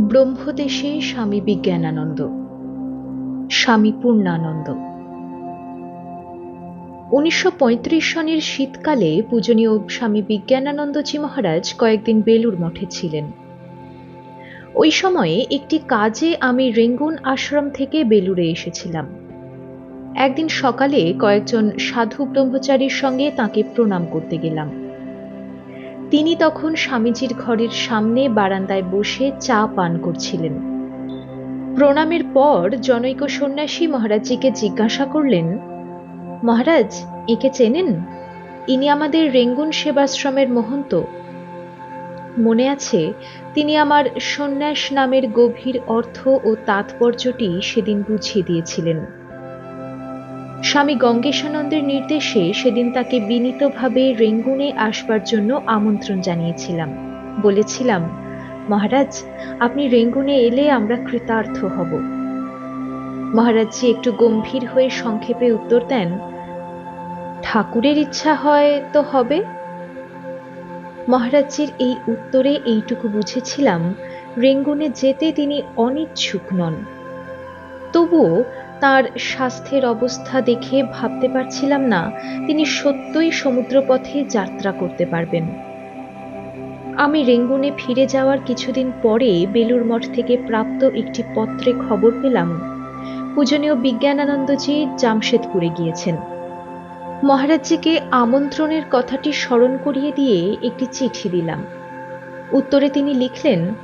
ব্রহ্মদেশে স্বামী বিজ্ঞানানন্দ, স্বামী পূর্ণানন্দ। উনিশশো পঁয়ত্রিশ সনের শীতকালে পূজনীয় স্বামী বিজ্ঞানানন্দজি মহারাজ কয়েকদিন বেলুর মঠে ছিলেন। ওই সময়ে একটি কাজে আমি রেঙ্গুন আশ্রম থেকে বেলুড়ে এসেছিলাম। একদিন সকালে কয়েকজন সাধু ব্রহ্মচারীর সঙ্গে তাকে প্রণাম করতে গেলাম। তিনি তখন স্বামীজির ঘরের সামনে বারান্দায় বসে চা পান করছিলেন। প্রণামের পর জনৈক সন্ন্যাসী মহারাজজিকে জিজ্ঞাসা করলেন, মহারাজ, একে চেনেন? ইনি আমাদের রেঙ্গুন সেবাশ্রমের মহন্ত। মনে আছে, তিনি আমার সন্ন্যাস নামের গভীর অর্থ ও তাৎপর্যটি সেদিন বুঝিয়ে দিয়েছিলেন। স্বামী গঙ্গেশানন্দের নির্দেশে সেদিন তাকে বিনীতভাবে রেঙ্গুনে আসবার জন্য আমন্ত্রণ জানিয়েছিলাম। বলেছিলাম, মহারাজ, আপনি রেঙ্গুনে এলে আমরা কৃতার্থ হব। মহারাজজি একটু গম্ভীর হয়ে সংক্ষেপে উত্তর দেন, ঠাকুরের ইচ্ছা হয় তো হবে। মহারাজজির এই উত্তরে এইটুকু বুঝেছিলাম, রেঙ্গুনে যেতে তিনি অনিচ্ছুক নন। তবুও তার স্বাস্থ্যের অবস্থা দেখে ভাবতে পারছিলাম না তিনি সত্যই সমুদ্রপথে যাত্রা করতে পারবেন। আমি রেঙ্গুনে ফিরে যাওয়ার কিছুদিন পরে বেলুর মঠ থেকে প্রাপ্ত একটি পত্রে খবর পেলাম। পূজনীয় বিজ্ঞানানন্দজি জামশেদপুরে গিয়েছেন। মহারাজজিকে আমন্ত্রণের কথাটি স্মরণ করিয়ে দিয়ে একটি চিঠি দিলাম। উত্তরে তিনি লিখলেন,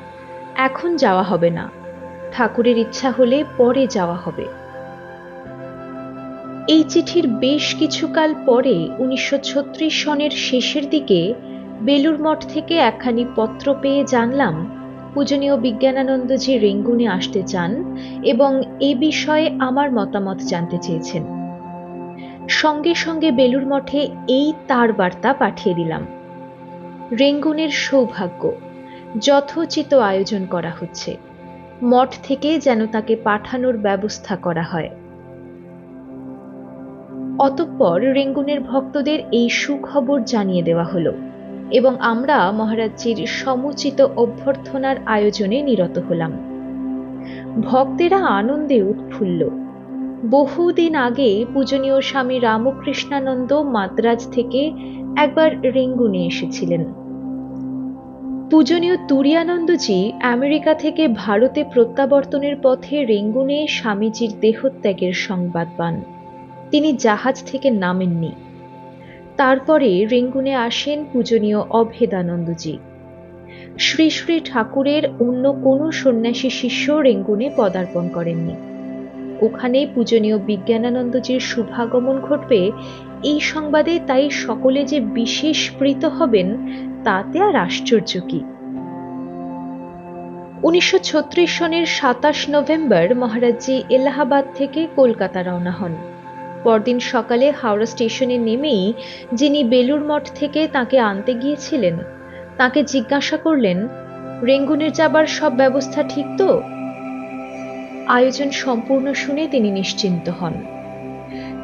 এখন যাওয়া হবে না। ঠাকুরের ইচ্ছা হলে পরে যাওয়া হবে। এই চিঠির বেশ কিছুকাল পরে উনিশশো ছত্রিশ সনের শেষের দিকে বেলুর মঠ থেকে একখানি পত্র পেয়ে জানলাম, পূজনীয় বিজ্ঞানানন্দজি রেঙ্গুনে আসতে চান এবং এ বিষয়ে আমার মতামত জানতে চেয়েছেন। সঙ্গে সঙ্গে বেলুর মঠে এই তার বার্তা পাঠিয়ে দিলাম। রেঙ্গুনের সৌভাগ্য, যথোচিত আয়োজন করা হচ্ছে। মঠ থেকে যেন তাকে পাঠানোর ব্যবস্থা করা হয়। অতঃপর রেঙ্গুনের ভক্তদের এই সুখবর জানিয়ে দেওয়া হলো এবং আমরা মহারাজজির সমুচিত অভ্যর্থনার আয়োজনে নিরত হলাম। ভক্তেরা আনন্দে উৎফুল্ল। বহুদিন আগে পূজনীয় স্বামী রামকৃষ্ণানন্দ মাদ্রাজ থেকে একবার রেঙ্গুনে এসেছিলেন। পূজনীয় তুরিয়ানন্দজি আমেরিকা থেকে ভারতে প্রত্যাবর্তনের পথে রেঙ্গুনে স্বামীজির দেহত্যাগের সংবাদ পান। তিনি জাহাজ থেকে নামেননি। তারপরে রেঙ্গুনে আসেন পূজনীয় অভেদানন্দজি। শ্রী শ্রী ঠাকুরের অন্য কোনো সন্ন্যাসী শিষ্য রেঙ্গুনে পদার্পণ করেননি। ওখানে পূজনীয় বিজ্ঞানানন্দজির শুভাগমন ঘটবে। এই সংবাদে তাই সকলে যে বিশেষ প্রীত হবেন, তাতে আর আশ্চর্য কি? উনিশশো ছত্রিশ সনের সাতাশ নভেম্বর মহারাজজি এলাহাবাদ থেকে কলকাতা রওনা হন। পরদিন সকালে হাওড়া স্টেশনে নেমেই যিনি বেলুর মঠ থেকে তাকে আনতে গিয়েছিলেন, তাকে জিজ্ঞাসা করলেন, রেঙ্গুনের যাবার সব ব্যবস্থা ঠিক তো? আয়োজন সম্পূর্ণ শুনে তিনি নিশ্চিন্ত হন।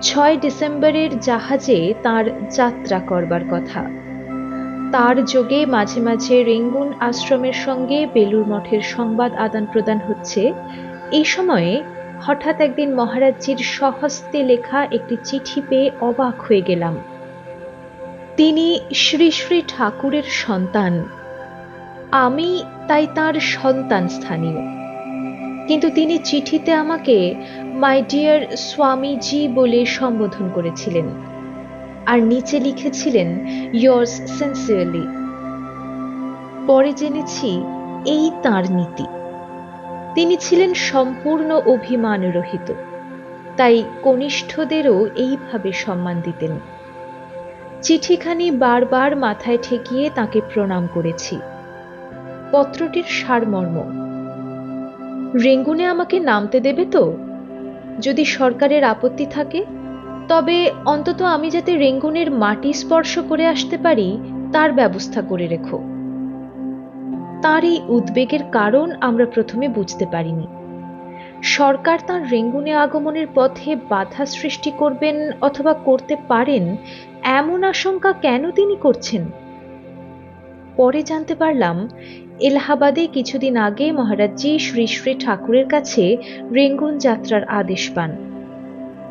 ছয় ডিসেম্বরের জাহাজে তার যাত্রা করবার কথা। তার যোগে মাঝে মাঝে রেঙ্গুন আশ্রমের সঙ্গে বেলুর মঠের সংবাদ আদান প্রদান হচ্ছে। এই সময়ে হঠাৎ একদিন মহারাজজির স্বহস্তে লেখা একটি চিঠি পেয়ে অবাক হয়ে গেলাম। তিনি শ্রী শ্রী ঠাকুরের সন্তান। আমি তাই তার সন্তান স্থানীয়। কিন্তু তিনি চিঠিতে আমাকে মাই ডিয়ার স্বামীজি বলে সম্বোধন করেছিলেন আর নিচে লিখেছিলেন, ইয়ার্স সিনসিয়ারলি পরে জেনেছি, এই তার নীতি। তিনি ছিলেন সম্পূর্ণ অভিমান রহিত তাই কনিষ্ঠদেরও এইভাবে সম্মান দিতেন। চিঠিখানি বারবার মাথায় ঠেকিয়ে তাকে প্রণাম করেছি। পত্রটির সারমর্ম। রেঙ্গুনে আমাকে নামতে দেবে তো? যদি সরকারের আপত্তি থাকে? তবে অন্তত আমি যাতে রেঙ্গুনের মাটি স্পর্শ করে আসতে পারি, তার ব্যবস্থা করে রেখো। তার এই উদ্বেগের কারণ আমরা প্রথমে বুঝতে পারিনি। সরকার তার রেঙ্গুনে আগমনের পথে বাধা সৃষ্টি করবেন অথবা করতে পারেন, এমন আশঙ্কা কেন তিনি করছেন? পরে জানতে পারলাম, এলাহাবাদে কিছুদিন আগে মহারাজজি শ্রী শ্রী ঠাকুরের কাছে রেঙ্গুন যাত্রার আদেশ পান।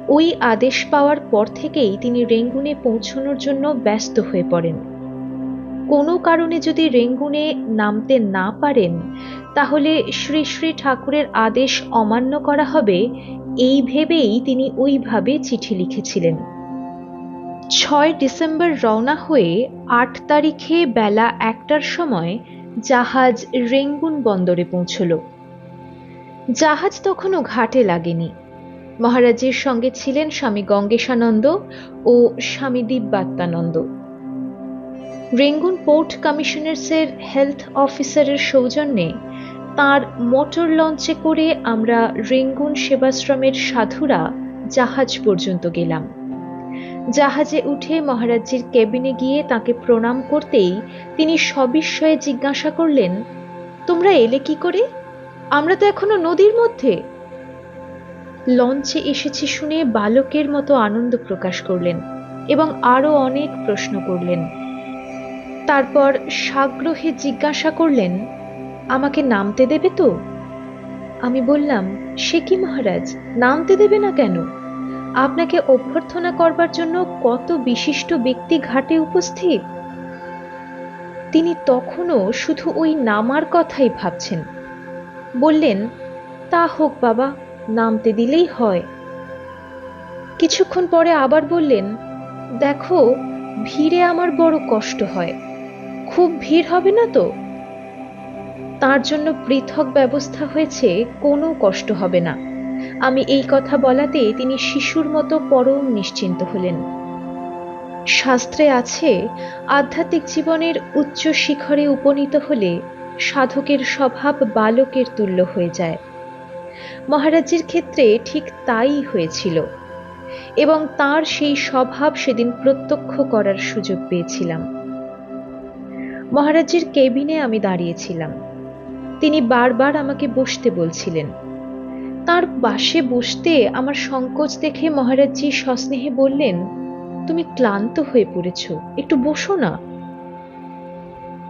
ওই আদেশ পাওয়ার পর থেকেই তিনি রেঙ্গুনে পৌঁছানোর জন্য ব্যস্ত হয়ে পড়েন। কোনো কারণে যদি রেঙ্গুনে নামতে না পারেন, তাহলে শ্রী শ্রী ঠাকুরের আদেশ অমান্য করা হবে। এই ভেবেই তিনি ওইভাবে চিঠি লিখেছিলেন। ছয় ডিসেম্বর রওনা হয়ে আট তারিখে বেলা একটার সময় জাহাজ রেঙ্গুন বন্দরে পৌঁছল। জাহাজ তখনও ঘাটে লাগেনি। মহারাজের সঙ্গে ছিলেন স্বামী গঙ্গেশানন্দ ও স্বামী দিব্যাত্মানন্দ। রেঙ্গুন পোর্ট কমিশনার্সের হেলথ অফিসারের সৌজন্যে তার মোটর লঞ্চে করে আমরা রেঙ্গুন সেবাশ্রমের সাধুরা জাহাজ পর্যন্ত গেলাম। জাহাজে উঠে মহারাজজির কেবিনে গিয়ে তাকে প্রণাম করতেই তিনি সবিস্ময়ে জিজ্ঞাসা করলেন, তোমরা এলে কি করে? আমরা তো এখনও নদীর মধ্যে। লঞ্চে এসেছি শুনে বালকের মতো আনন্দ প্রকাশ করলেন এবং আরও অনেক প্রশ্ন করলেন। তারপর সাগ্রহে জিজ্ঞাসা করলেন, আমাকে নামতে দেবে তো? আমি বললাম, সে কি মহারাজ? নামতে দেবে না কেন? আপনাকে অভ্যর্থনা করবার জন্য কত বিশিষ্ট ব্যক্তি ঘাটে উপস্থিত? তিনি তখনও শুধু ওই নামার কথাই ভাবছেন। বললেন, তা হোক বাবা, নামতে দিলেই হয়। কিছুক্ষণ পরে আবার বললেন, দেখো, ভিড়ে আমার বড় কষ্ট হয়। খুব ভিড় হবে না তো? তার জন্য পৃথক ব্যবস্থা হয়েছে, কোনো কষ্ট হবে না। আমি এই কথা বলাতে তিনি শিশুর মতো পরম নিশ্চিন্ত হলেন। শাস্ত্রে আছে, আধ্যাত্মিক জীবনের উচ্চ শিখরে উপনীত হলে সাধকের স্বভাব বালকের তুল্য হয়ে যায়। মহারাজের ক্ষেত্রে ঠিক তাই হয়েছিল এবং তার সেই স্বভাব সেদিন প্রত্যক্ষ করার সুযোগ পেয়েছিলাম। মহারাজের কেবিনে আমি দাঁড়িয়েছিলাম। তিনি বারবার আমাকে বসতে বলছিলেন। তার পাশে বসতে আমার সংকোচ দেখে মহারাজজি সস্নেহে বললেন, তুমি ক্লান্ত হয়ে পড়েছ, একটু বসো না।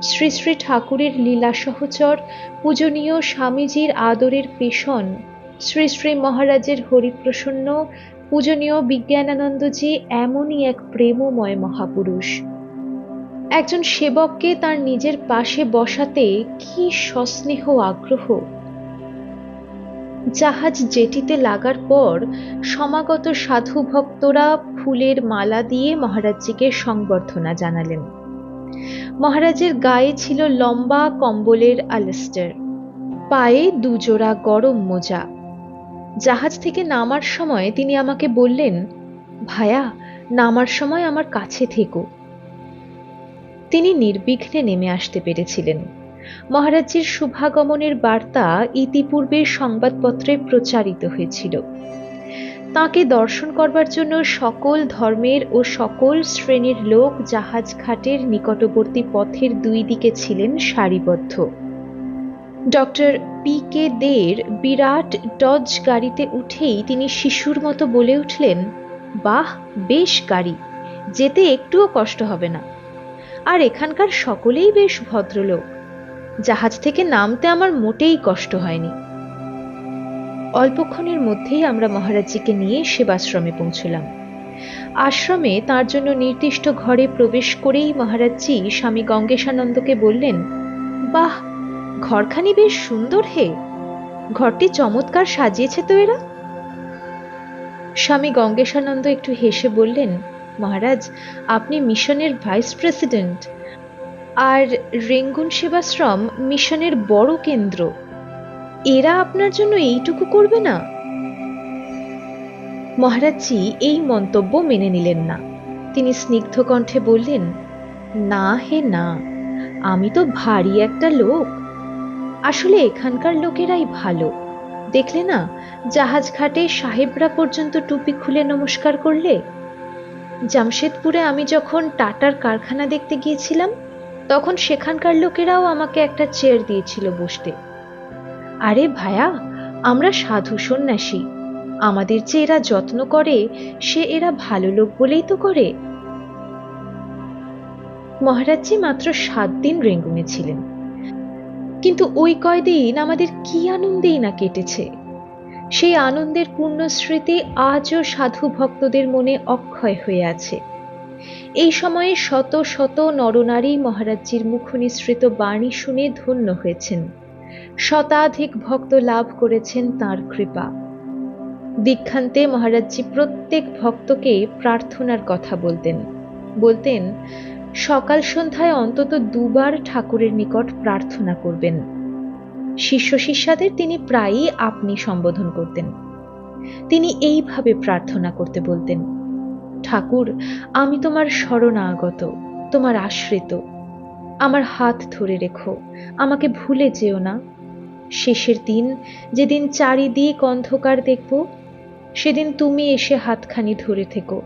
শ্রী শ্রী ঠাকুরের লীলা সহচর পূজনীয় স্বামীজির আদরের পেশন শ্রী শ্রী মহারাজের হরিপ্রসন্ন, পূজনীয় বিজ্ঞানানন্দজি এমনই এক প্রেমময় মহাপুরুষ। একজন সেবককে তার নিজের পাশে বসাতে কি সস্নেহ আগ্রহ? জাহাজ জেটিতে লাগার পর সমাগত সাধু ভক্তরা ফুলের মালা দিয়ে মহারাজজিকে সংবর্ধনা জানালেন। মহারাজের গায়ে ছিল লম্বা কম্বলের আলেস্টার, পায়ে দুজোড়া গরম মোজা। জাহাজ থেকে নামার সময় তিনি আমাকে বললেন, ভায়া, নামার সময় আমার কাছে থেকো। তিনি নির্বিঘ্নে নেমে আসতে পেরেছিলেন। মহারাজজির শুভাগমনের বার্তা ইতিপূর্বে সংবাদপত্রে প্রচারিত হয়েছিল। তাকে দর্শন করবার জন্য সকল ধর্মের ও সকল শ্রেণির লোক জাহাজ ঘাটের নিকটবর্তী পথের দুই দিকে ছিলেন সারিবদ্ধ। ডক্টর পি কে দের বিরাট ডজ গাড়িতে উঠেই তিনি শিশুর মতো বলে উঠলেন, বাহ, বেশ গাড়ি, যেতে একটুও কষ্ট হবে না। আর এখানকার সকলেই বেশ ভদ্রলোক। জাহাজ থেকে নামতে আমার মোটেই কষ্ট হয়নি। অল্পক্ষণের মধ্যেই আমরা মহারাজজিকে নিয়ে সেবাশ্রমে পৌঁছলাম। আশ্রমে তার জন্য নির্দিষ্ট ঘরে প্রবেশ করেই মহারাজজি স্বামী গঙ্গেশানন্দকে বললেন, বাহ, ঘরখানি বেশ সুন্দর হে। ঘরটি চমৎকার সাজিয়েছে তো এরা? স্বামী গঙ্গেশানন্দ একটু হেসে বললেন মহারাজ, আপনি মিশনের ভাইস প্রেসিডেন্ট। আর রেঙ্গুন সেবাশ্রম মিশনের বড় কেন্দ্র। এরা আপনার জন্য এইটুকু করবে না? মহারাজজি, এই মন্তব্য মেনে নিলেন না। তিনি স্নিগ্ধ কণ্ঠে বললেন, না হে না, আমি তো ভারী একটা লোক। আসলে এখানকার লোকেরাই ভালো। দেখলে না, জাহাজ ঘাটে সাহেবরা পর্যন্ত টুপি খুলে নমস্কার করলে জামশেদপুরে আমি যখন টাটার কারখানা দেখতে গিয়েছিলাম, তখন সেখানকার লোকেরাও আমাকে একটা চেয়ার দিয়েছিল বসতে। আরে ভায়া, আমরা সাধু সন্ন্যাসী। আমাদের যে এরা যত্ন করে, সে এরা ভালো লোক বলেই তো করে। মহারাজজি মাত্র সাত দিন রেঙ্গুনে ছিলেন। কিন্তু ওই কয়দিন আমাদের কি আনন্দেই না কেটেছে। সেই আনন্দের পূর্ণ স্মৃতি আজও সাধু ভক্তদের মনে অক্ষয় হয়ে আছে। এই সময়ে শত শত নরনারী মহারাজজির মুখনিসৃত বাণী শুনে ধন্য হয়েছেন। শতাধিক ভক্ত লাভ করেছেন তার কৃপা। দীক্ষান্তে মহারাজজি প্রত্যেক ভক্তকে প্রার্থনার কথা বলতেন। বলতেন, সকাল সন্ধ্যায় অন্তত দুবার ঠাকুরের নিকট প্রার্থনা করবেন। শিষ্য শিষ্যাদের তিনি প্রায়ই আপনি সম্বোধন করতেন। তিনি এইভাবে প্রার্থনা করতে বলতেন, ঠাকুর, আমি তোমার শরণাগত, তোমার আশ্রিত। আমার হাত ধরে রেখো, আমাকে ভুলে যেও না। শেষের দিন, যেদিন চারিদিক অন্ধকার দেখব, সেদিন তুমি এসে হাতখানি ধরে থেকো,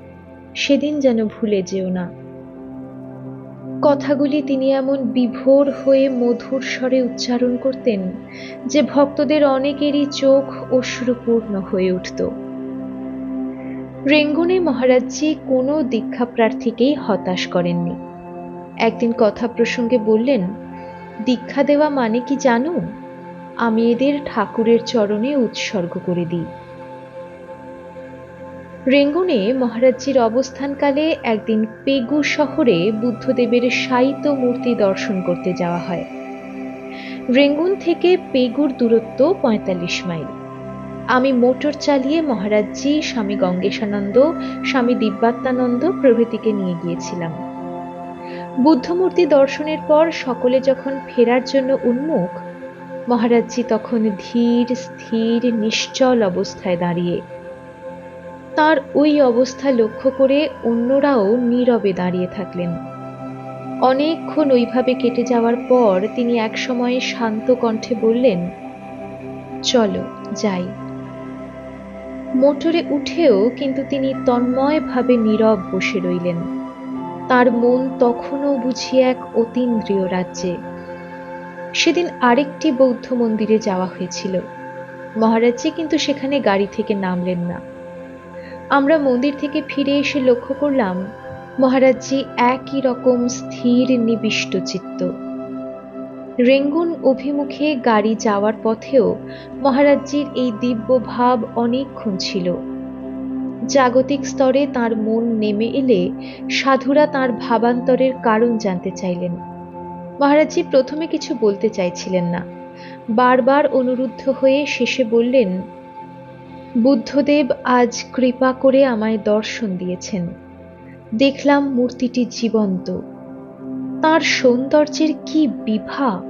সেদিন যেন ভুলে যেও না। কথাগুলি তিনি এমন বিভোর হয়ে মধুর স্বরে উচ্চারণ করতেন, যে ভক্তদের অনেকেরই চোখ অশ্রুপূর্ণ হয়ে উঠত। রেঙ্গুনে মহারাজজি কোনো দীক্ষা প্রার্থীকেই হতাশ করেননি। একদিন কথা প্রসঙ্গে বললেন, দীক্ষা দেওয়া মানে কি জানো? আমি এদের ঠাকুরের চরণে উৎসর্গ করে দিই। রেঙ্গুনে মহারাজজির অবস্থানকালে একদিন পেগু শহরে বুদ্ধদেবের সাইত মূর্তি দর্শন করতে যাওয়া হয়। রেঙ্গুন থেকে পেগুর দূরত্ব পঁয়তাল্লিশ মাইল। আমি মোটর চালিয়ে মহারাজজি স্বামী গঙ্গেশানন্দ, স্বামী দিব্যাত্মানন্দ প্রভৃতিকে নিয়ে গিয়েছিলাম। বুদ্ধমূর্তি দর্শনের পর সকলে যখন ফেরার জন্য উন্মুখ মহারাজজি তখন ধীর, স্থির, নিশ্চল অবস্থায় দাঁড়িয়ে তার ওই অবস্থা লক্ষ্য করে অন্যরাও নীরবে দাঁড়িয়ে থাকলেন। অনেকক্ষণ ওইভাবে কেটে যাওয়ার পর তিনি এক সময়ে শান্ত কণ্ঠে বললেন, চলো, যাই। মোটরে উঠেও কিন্তু তিনি তন্ময়ভাবে নীরব বসে রইলেন। তার মন তখনও বুঝি এক অতীন্দ্রিয় রাজ্যে। সেদিন আরেকটি বৌদ্ধ মন্দিরে যাওয়া হয়েছিল। মহারাজজি কিন্তু সেখানে গাড়ি থেকে নামলেন না। আমরা মন্দির থেকে ফিরে এসে লক্ষ্য করলাম, মহারাজজি একই রকম স্থির নিবিষ্ট চিত্ত। রেঙ্গুন অভিমুখে গাড়ি যাওয়ার পথেও মহারাজজির এই দিব্য ভাব অনেকক্ষণ ছিল। জাগতিক স্তরে তার মন নেমে এলে সাধুরা তার ভাবান্তরের কারণ জানতে চাইলেন। মহারাজজি প্রথমে কিছু বলতে চাইছিলেন না। বারবার অনুরুদ্ধ হয়ে শেষে বললেন বুদ্ধদেব আজ কৃপা করে আমায় দর্শন দিয়েছেন। দেখলাম মূর্তিটি জীবন্ত। তার সৌন্দর্যের কি বিভা?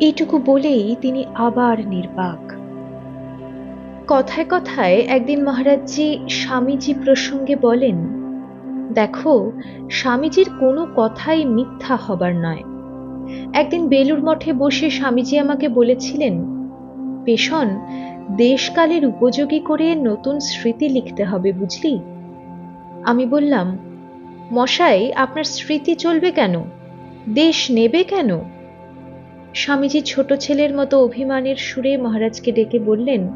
এইটুকু বলেই তিনি আবার নির্বাক। কথায় কথায় একদিন মহারাজজি স্বামীজি প্রসঙ্গে বলেন, দেখো, স্বামীজির কোনো কথাই মিথ্যা হবার নয়। একদিন বেলুর মঠে বসে স্বামীজি আমাকে বলেছিলেন, পেশন দেশকালের উপযোগী করে নতুন স্মৃতি লিখতে হবে, বুঝলি? আমি বললাম, মশাই, আপনার স্মৃতি চলবে কেন? দেশ নেবে কেন? স্বামীজি ছোট ছেলের মতো অভিমানের সুরে মহারাজকে ডেকে বললেন,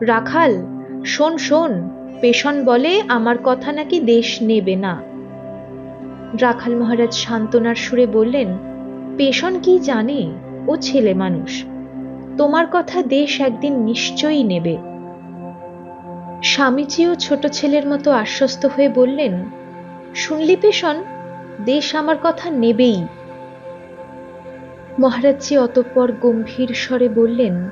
রাখাল, শোন শোন পেশন বলে আমার কথা নাকি দেশ নেবে না। রাখাল মহারাজ সান্ত্বনার সুরে বললেন পেশন কি জানে? ও ছেলে মানুষ। তোমার কথা দেশ একদিন নিশ্চয়ই নেবে। স্বামীজিও ছোট ছেলের মতো আশ্বস্ত হয়ে বললেন, শুনলি পেশন, দেশ আমার কথা নেবেই। মহারাজজি অতঃপর গম্ভীর স্বরে বললেন,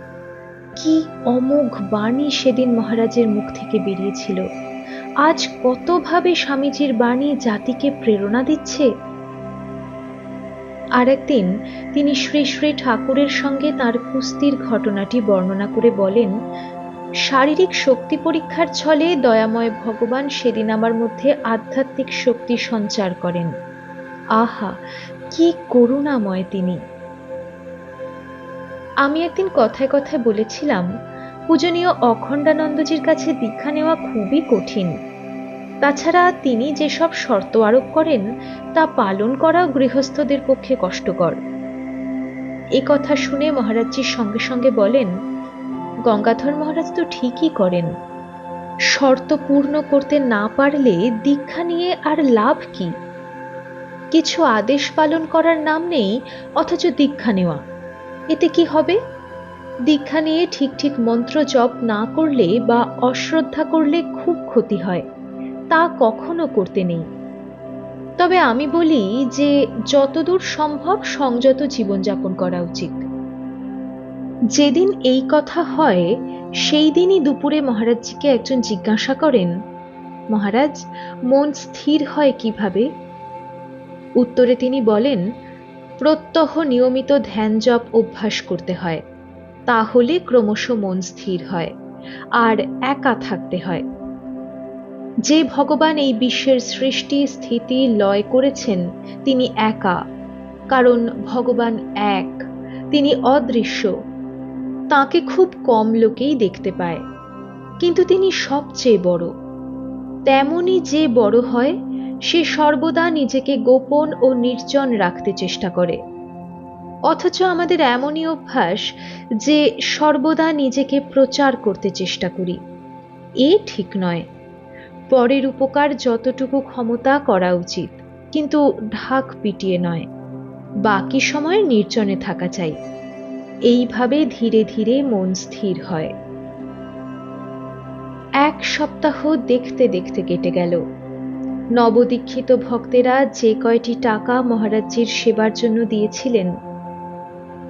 কি অমোঘ বাণী সেদিন মহারাজের মুখ থেকে বেরিয়েছিল। আজ কতভাবে স্বামীজির বাণী জাতিকে প্রেরণা দিচ্ছে? আর একদিন তিনি শ্রী শ্রী ঠাকুরের সঙ্গে তার কুস্তির ঘটনাটি বর্ণনা করে বলেন, শারীরিক শক্তি পরীক্ষার ছলে দয়াময় ভগবান সেদিন আমার মধ্যে আধ্যাত্মিক শক্তি সঞ্চার করেন। আহা, কি করুণাময় তিনি। আমি একদিন কথায় কথায় বলেছিলাম, পূজনীয় অখণ্ডানন্দজির কাছে দীক্ষা নেওয়া খুবই কঠিন। তাছাড়া তিনি যেসব শর্ত আরোপ করেন, তা পালন করাও গৃহস্থদের পক্ষে কষ্টকর। এ কথা শুনে মহারাজজির সঙ্গে সঙ্গে বলেন, গঙ্গাধর মহারাজ তো ঠিকই করেন। শর্ত পূর্ণ করতে না পারলে দীক্ষা নিয়ে আর লাভ কি? কিছু আদেশ পালন করার নাম নেই, অথচ দীক্ষা নেওয়া। এতে কি হবে? দীক্ষা নিয়ে ঠিক ঠিক মন্ত্র জপ না করলে বা অশ্রদ্ধা করলে খুব ক্ষতি হয়। তা কখনো করতে নেই। তবে আমি বলি যে যতদূর সম্ভব সংযত জীবনযাপন করা উচিত। যেদিন এই কথা হয়, সেই দিনই দুপুরে মহারাজজিকে একজন জিজ্ঞাসা করেন, মহারাজ, মন স্থির হয় কীভাবে? উত্তরে তিনি বলেন, প্রত্যহ নিয়মিত ধ্যান জপ অভ্যাস করতে হয়, তাহলে ক্রমশ মন স্থির হয়, আর একা থাকতে হয়। যে ভগবান এই বিশ্বের সৃষ্টি, স্থিতি, লয় করেছেন, তিনি একা। কারণ ভগবান এক, তিনি অদৃশ্য। তাকে খুব কম লোকেই দেখতে পায়। কিন্তু তিনি সবচেয়ে বড়। তেমনি যে বড় হয়, সে সর্বদা নিজেকে গোপন ও নির্জন রাখতে চেষ্টা করে। অথচ আমাদের এমনই অভ্যাস যে সর্বদা নিজেকে প্রচার করতে চেষ্টা করি। এ ঠিক নয়। পরের উপকার যতটুকু ক্ষমতা করা উচিত, কিন্তু ঢাক পিটিয়ে নয়। বাকি সময় নির্জনে থাকা চাই। এইভাবে ধীরে ধীরে মন স্থির হয়। এক সপ্তাহ দেখতে দেখতে কেটে গেল। নবদীক্ষিত ভক্তেরা যে কয়টি টাকা মহারাজজির সেবার জন্য দিয়েছিলেন,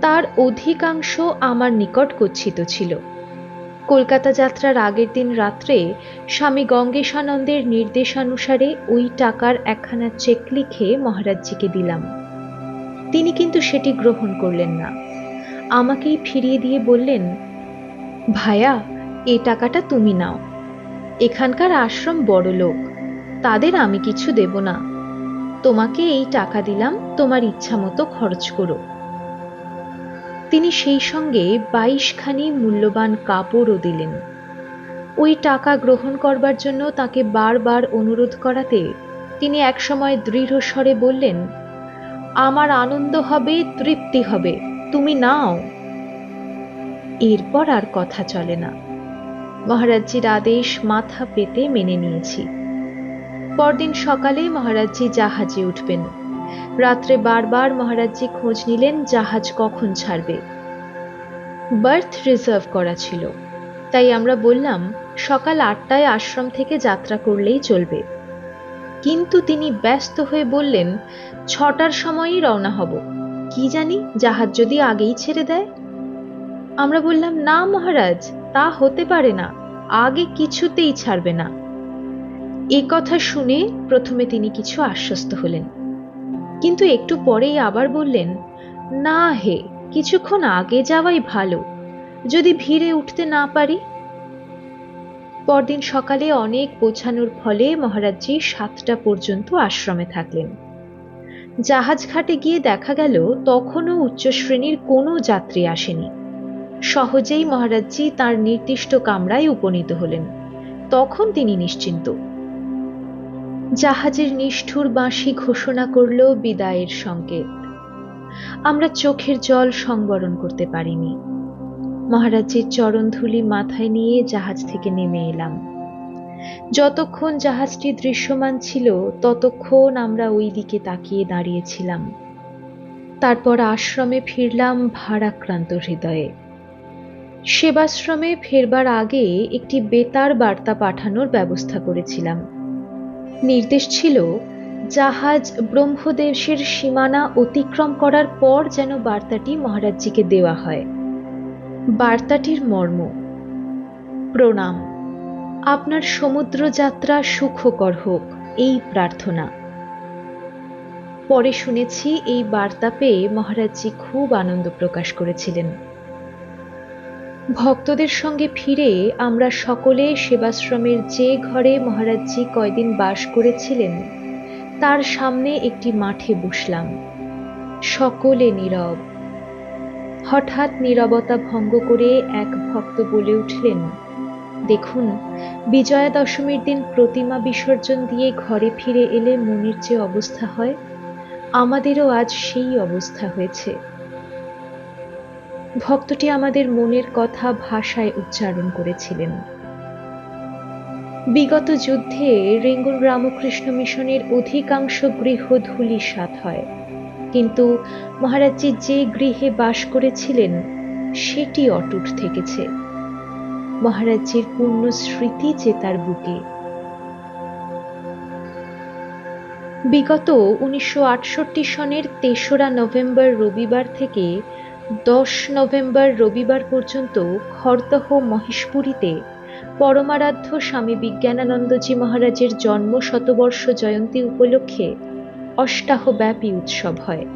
তার অধিকাংশ আমার নিকট গচ্ছিত ছিল। কলকাতা যাত্রার আগের দিন রাত্রে স্বামী গঙ্গেশানন্দের নির্দেশানুসারে ওই টাকার একখানা চেক লিখে মহারাজজিকে দিলাম। তিনি কিন্তু সেটি গ্রহণ করলেন না। আমাকেই ফিরিয়ে দিয়ে বললেন, ভায়া, এ টাকাটা তুমি নাও। এখানকার আশ্রম বড় লোক, তাদের আমি কিছু দেব না। তোমাকে এই টাকা দিলাম, তোমার ইচ্ছা মতো খরচ করো। তিনি সেই সঙ্গে বাইশখানি মূল্যবান কাপড়ও দিলেন। ওই টাকা গ্রহণ করবার জন্য তাকে বারবার অনুরোধ করাতে তিনি একসময় দৃঢ় স্বরে বললেন, আমার আনন্দ হবে, তৃপ্তি হবে, তুমি নাও। এরপর আর কথা চলে না। মহারাজজির আদেশ মাথা পেতে মেনে নিয়েছি। পরদিন সকালে মহারাজজি জাহাজে উঠবেন। রাত্রে বারবার মহারাজজি খোঁজ নিলেন জাহাজ কখন ছাড়বে। বার্থ রিজার্ভ করা ছিল। তাই আমরা বললাম, সকাল আটটায় আশ্রম থেকে যাত্রা করলেই চলবে। কিন্তু তিনি ব্যস্ত হয়ে বললেন, ছটার সময়ই রওনা হব। কি জানি, জাহাজ যদি আগেই ছেড়ে দেয়। আমরা বললাম, না মহারাজ, তা হতে পারে না, আগে কিছুতেই ছাড়বে না। এ কথা শুনে প্রথমে তিনি কিছু আশ্বস্ত হলেন। কিন্তু একটু পরেই আবার বললেন, না হে, কিছুক্ষণ আগে যাওয়াই ভালো। যদি ভিড়ে উঠতে না পারি? পরদিন সকালে অনেক পৌঁছানোর ফলে মহারাজজি সাতটা পর্যন্ত আশ্রমে থাকলেন। জাহাজ ঘাটে গিয়ে দেখা গেল, তখনও উচ্চ শ্রেণির কোনো যাত্রী আসেনি। সহজেই মহারাজজি তার নির্দিষ্ট কামরায় উপনীত হলেন। তখন তিনি নিশ্চিন্ত। জাহাজের নিষ্ঠুর বাঁশি ঘোষণা করল বিদায়ের সংকেত। আমরা চোখের জল সংবরণ করতে পারিনি। মহারাজের চরণধুলি মাথায় নিয়ে জাহাজ থেকে নেমে এলাম। যতক্ষণ জাহাজটি দৃশ্যমান ছিল, ততক্ষণ আমরা ওই দিকে তাকিয়ে দাঁড়িয়েছিলাম। তারপর আশ্রমে ফিরলাম ভারাক্রান্ত হৃদয়ে। সেবাশ্রমে ফেরবার আগে একটি বেতার বার্তা পাঠানোর ব্যবস্থা করেছিলাম। নির্দেশ ছিল, জাহাজ ব্রহ্মদেশের সীমানা অতিক্রম করার পর যেন বার্তাটি মহারাজজিকে দেওয়া হয়। বার্তাটির মর্ম, প্রণাম। আপনার সমুদ্র যাত্রা সুখকর হোক, এই প্রার্থনা। পরে শুনেছি এই বার্তা পেয়ে মহারাজজি খুব আনন্দ প্রকাশ করেছিলেন। ভক্তদের সঙ্গে ফিরে আমরা সকলে সেবাশ্রমের যে ঘরে মহারাজজি কয়দিন বাস করেছিলেন, তার সামনে একটি মাঠে বসলাম। সকলে নীরব। হঠাৎ নীরবতা ভঙ্গ করে এক ভক্ত বলে উঠলেন, দেখুন বিজয়া দশমীর দিন প্রতিমা বিসর্জন দিয়ে ঘরে ফিরে এলে মনের যে অবস্থা হয়, আমাদেরও আজ সেই অবস্থা হয়েছে। ভক্তটি আমাদের মনের কথা ভাষায় উচ্চারণ করেছিলেন। বিগত যুদ্ধে রেঙ্গুন রামকৃষ্ণ মিশনের অধিকাংশ গৃহ ধূলিসাৎ হয়। কিন্তু মহারাজজি যে গৃহে বাস করেছিলেন, সেটি অটুট থেকেছে। মহারাজজির পূর্ণ স্মৃতি যে তার বুকে। বিগত উনিশশো আটষট্টি সনের তেসরা নভেম্বর রবিবার থেকে দশ নভেম্বর রবিবার পর্যন্ত খড়দহ মহেশপুরীতে পরমারাধ্য স্বামী বিজ্ঞানানন্দজি মহারাজের জন্ম শতবর্ষ জয়ন্তী উপলক্ষে অষ্টাহব্যাপী উৎসব হয়।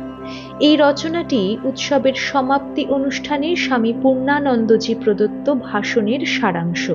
এই রচনাটি উৎসবের সমাপ্তি অনুষ্ঠানে স্বামী পূর্ণানন্দজি প্রদত্ত ভাষণের সারাংশ।